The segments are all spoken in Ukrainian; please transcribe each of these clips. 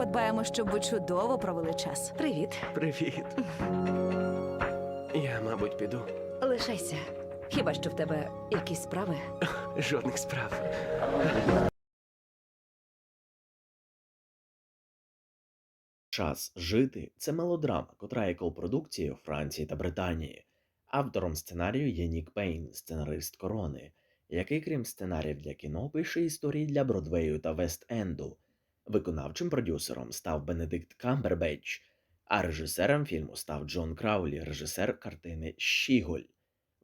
подбаємо, щоб ви чудово провели час. Привіт. Привіт. Я, мабуть, піду. Лишайся. Хіба що в тебе якісь справи? Жодних справ. Час жити це мелодрама, котра є колпродукцією Франції та Британії. Автором сценарію є Нік Пейн, сценарист корони, який, крім сценаріїв для кіно, пише історії для Бродвею та Вест-Енду. Виконавчим продюсером став Бенедикт Камбербетч, а режисером фільму став Джон Краулі, режисер картини Щіголь.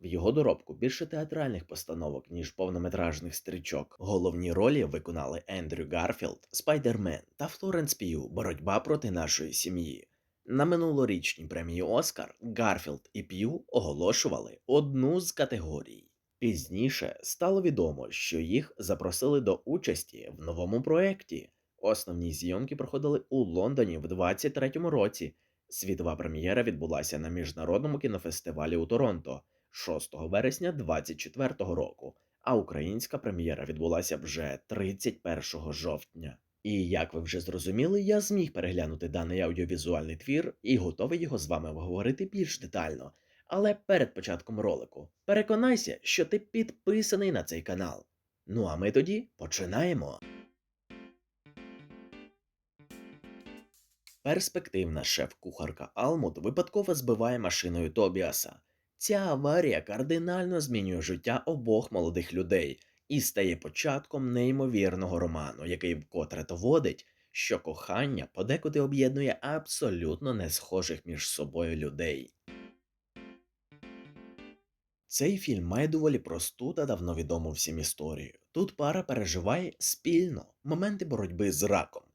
В його доробку більше театральних постановок, ніж повнометражних стрічок. Головні ролі виконали Ендрю Гарфілд, Спайдермен та Флоренс П'ю Боротьба проти нашої сім'ї. На минулорічній премії Оскар Гарфілд і П'ю оголошували одну з категорій. Пізніше стало відомо, що їх запросили до участі в новому проєкті. Основні зйомки проходили у Лондоні в 23-му році. Світова прем'єра відбулася на міжнародному кінофестивалі у Торонто 6 вересня 24-го року, а українська прем'єра відбулася вже 31 жовтня. І як ви вже зрозуміли, я зміг переглянути даний аудіовізуальний твір і готовий його з вами обговорити більш детально. Але перед початком ролику переконайся, що ти підписаний на цей канал. Ну а ми тоді починаємо. Перспективна шеф-кухарка Алмут випадково збиває машиною Тобіаса. Ця аварія кардинально змінює життя обох молодих людей і стає початком неймовірного роману, який вкотре доводить, що кохання подекуди об'єднує абсолютно не схожих між собою людей. Цей фільм має доволі просту та давно відому всім історію. Тут пара переживає спільно моменти боротьби з раком.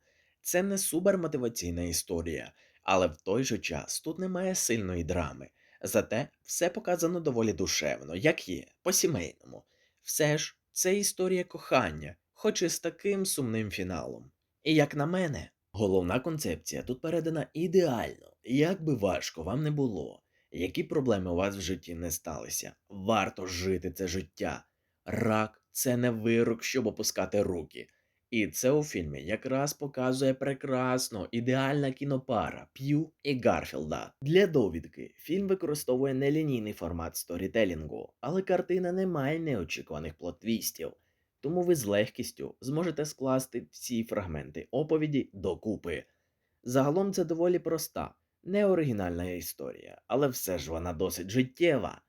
Це не супермотиваційна історія, але в той же час тут немає сильної драми. Зате все показано доволі душевно, як є, по-сімейному. Все ж, це історія кохання, хоч і з таким сумним фіналом. І як на мене, головна концепція тут передана ідеально, як би важко вам не було, які проблеми у вас в житті не сталися, варто жити це життя. Рак це не вирок, щоб опускати руки. І це у фільмі якраз показує прекрасно ідеальна кінопара П'ю і Гарфілда. Для довідки фільм використовує нелінійний формат сторітелінгу, але картина не має неочікуваних плот-твістів, тому ви з легкістю зможете скласти всі фрагменти оповіді докупи. Загалом це доволі проста, неоригінальна історія, але все ж вона досить життєва.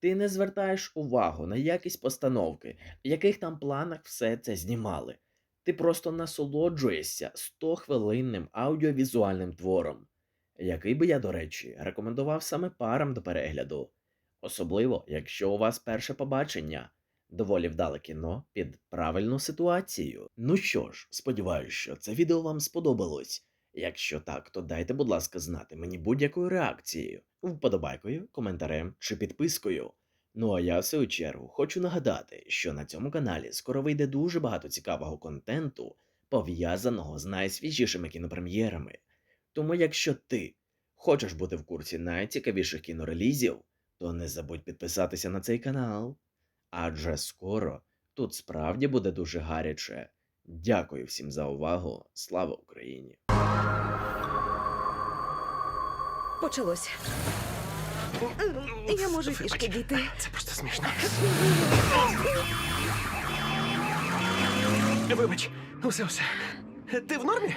Ти не звертаєш увагу на якість постановки, в яких там планах все це знімали. Ти просто насолоджуєшся 100-хвилинним аудіовізуальним твором, який би я, до речі, рекомендував саме парам до перегляду, особливо якщо у вас перше побачення, доволі вдале кіно під правильну ситуацію. Ну що ж, сподіваюся, що це відео вам сподобалось. Якщо так, то дайте, будь ласка, знати мені будь-якою реакцією, вподобайкою, коментарем чи підпискою. Ну а я в свою чергу хочу нагадати, що на цьому каналі скоро вийде дуже багато цікавого контенту, пов'язаного з найсвіжішими кінопрем'єрами. Тому якщо ти хочеш бути в курсі найцікавіших кінорелізів, то не забудь підписатися на цей канал. Адже скоро тут справді буде дуже гаряче. Дякую всім за увагу. Слава Україні! Почалося. Я можу фішки дійти. Це просто смішно. Вибач, усе, усе. Ти в нормі?